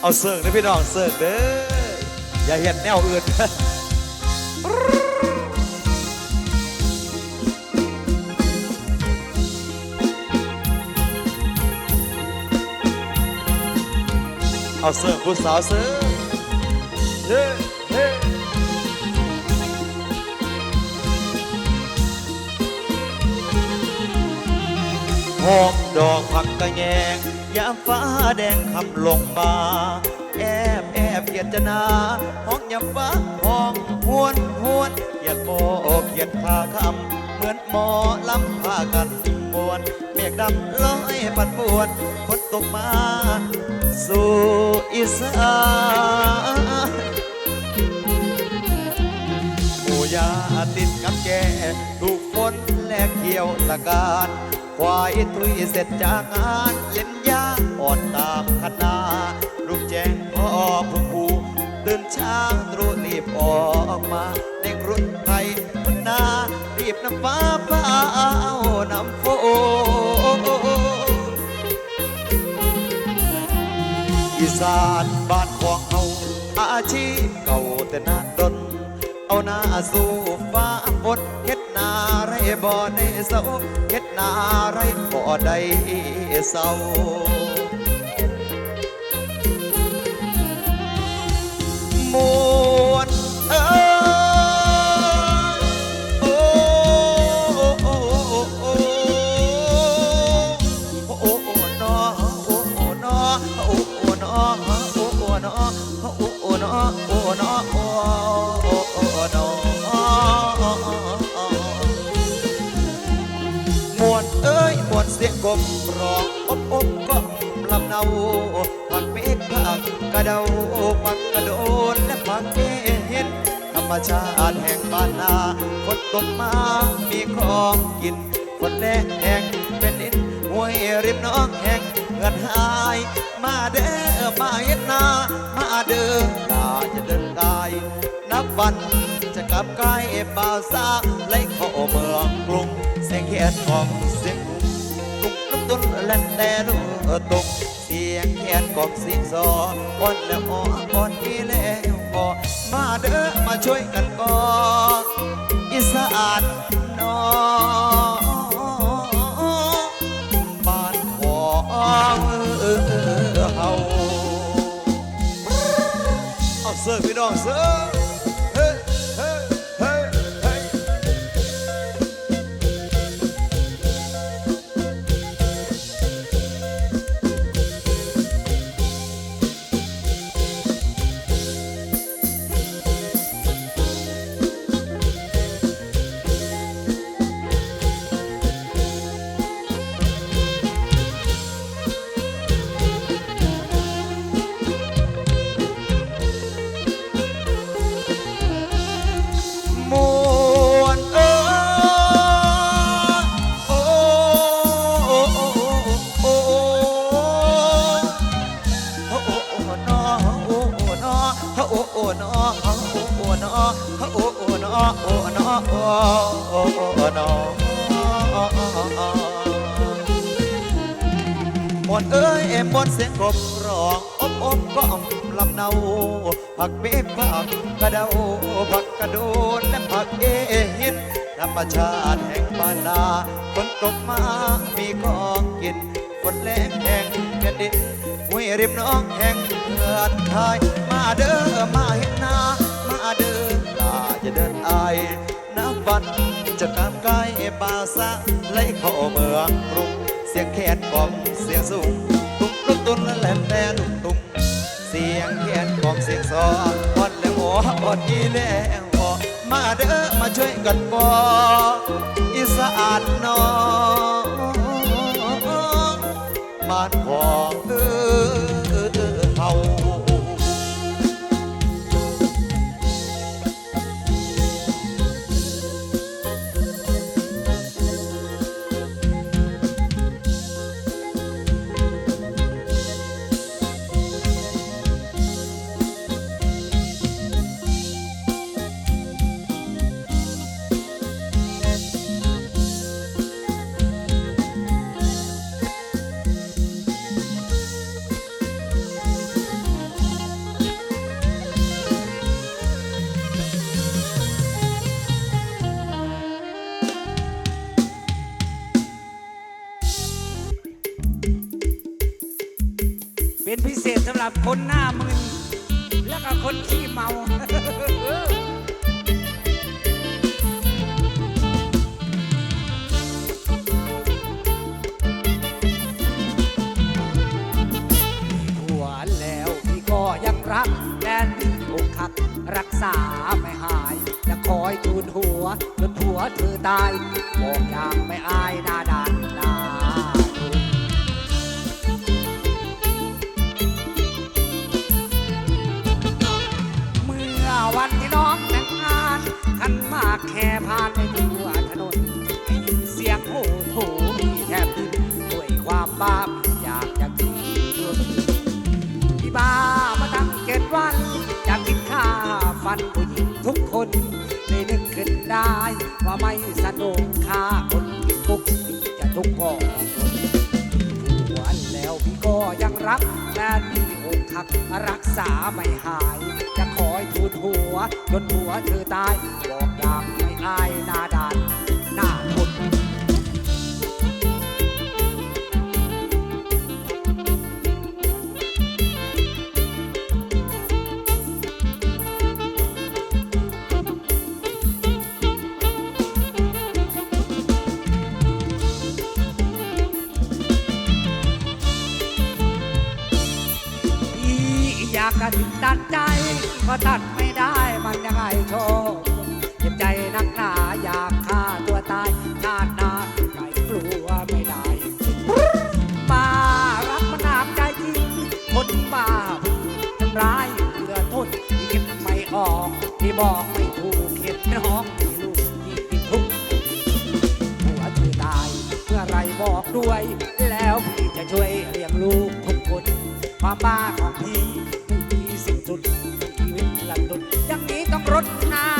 เอาเสิร์ฟนะพี่น้องเสิร์ฟเด้ออย่าเห็นแนวอื่นเอาเสิร์ฟผู้สาวเสิร์ฟเฮ้เฮ้หอมดอกผักกระแยง ยามฟ้าแดงคำลงมาแอบแอบเกียดจนาห้องยามฟ้าห้องหวนหวนเกียดโมเกียดพาคำเหมือนหมอลำพากันมวนเมฆดำลอยปัดปวนฝนตกมา สู่อีสานหมู่ยาติดกับแกถูกฝน และเกี่ยวตะการควายตุยเสร็จจากงานเล่นยาอ่อนตามคณาลูกแจ้งพ่อผู้ผูตื่นเช้าตรู่รีบออกมาเด็กรุนไทยพุนารีบน้ำฟ้าเปล่าน้ำฝนอีสานบ้านของเฮาอาชีพเก่าแต่นาดน เอาหน้าสู้ฟ้าบนเฮ็ดนาไรบ่ได้เศร้าเฮ็ดนาไรบ่ได้เศร้ามวน สียงกบร้องอบอบก็ลำเนาผักเมฆผักกระเดาผักกระโดนและผักเเห็นธรรมชาติแห่งบ้านนาฝนตกมามีของกินฝนแดงแห้งเป็นดินห้วยริมน้องแห่งเงินหาย มาเด้อมาเฮ็ดนามาเด้อตาจะเดินกายนับวันจะกลับกายบ่าวสาวไล่เข้าเมืองกรุงเสียงแขนของเสียงกรุง ตุ้นแล่นแต่ดูตกเสียงแขนของเสียงซออ่อนแล้วอ่อนอ่อนอีแล้วก็มาเด้อมาช่วยกันก่ออีสานน้องบ้านของเฮาเอาเสิร์ฟพี่น้องเสิร์ นอโอ้โอนอโอ้โอนอโอ้นอโอ้โอ้โอนอมวนเอ้ยมวนเสียงกบร้องอบอบก็อมลำเนาผักเบ๊ผักกระเดาผักกระโดนและผักเอหินธรรมชาติแห่งบ้านนาฝนตกมามีของกินฝนแรง วยริมน้องแห่งเมืองไทยมาเด้อมาเห็นนามาเด้อลาจะเดินอายน้ำวันจะกามกายบ่าสะไล่เข้าเมืองกรุงเสียงแขนกล่อมเสียงสูงตุ้มตุ้มตุ้นแหลมแต่ตุ้มตุ้มเสียงแขนกล่อมเสียงซออ่อนแล้วอ่อนอีแล้วมาเด้อมาช่วยกันปออีสานน้องบ้าน เป็นพิเศษสำหรับคนหน้ามึนแล้วก็คนขี้เมาหัวแล้วพี่ก็ยังรักแดนอกหักรักษาไม่หาย จะคอยทูนหัวจนหัวเธอตายบอกอย่างไม่อายหน้าด่าน แค่ผ่านไปทั่วถนนได้ยินเสียงโอ้โถมีแทบดินด้วยความบ้าอยากจะกินด้วยพี่บ้ามาตั้งเจ็ดวันอยากกินข้าฟันผู้หญิงทุกคนเลยนึกขึ้นได้ว่าไม่สนุกค่าคนกินคุกจะทุกข์ก็ทนหัวแล้วพี่ก็ยังรักแม่มีอกหักรักษาไม่หาย จะคอยทูนหัวจนหัวเธอตายบอก อยายนาดานหน้าทนอยากจะติดตัดใจก็ตัดไม่ได้มันยังไงโชค ใจนักหนาอยากฆ่าตัวตายชาติหนาไม่กลัวไม่ได้บ้ารักมันหนามใจจริงคนบ้าทำร้ายเหลือทนที่คิดไม่ออกที่บอกไม่ถูกเห็นน้องที่ลูกที่ติดทุกข์หัวชื่อตายเมื่อไรบอกด้วย แล้วพี่จะช่วยเลี้ยงลูกทุกคนความบ้าของพี่ไม่มีสิ้นสุดชีวิตลันดุดอย่างนี้ต้องรดน้ำ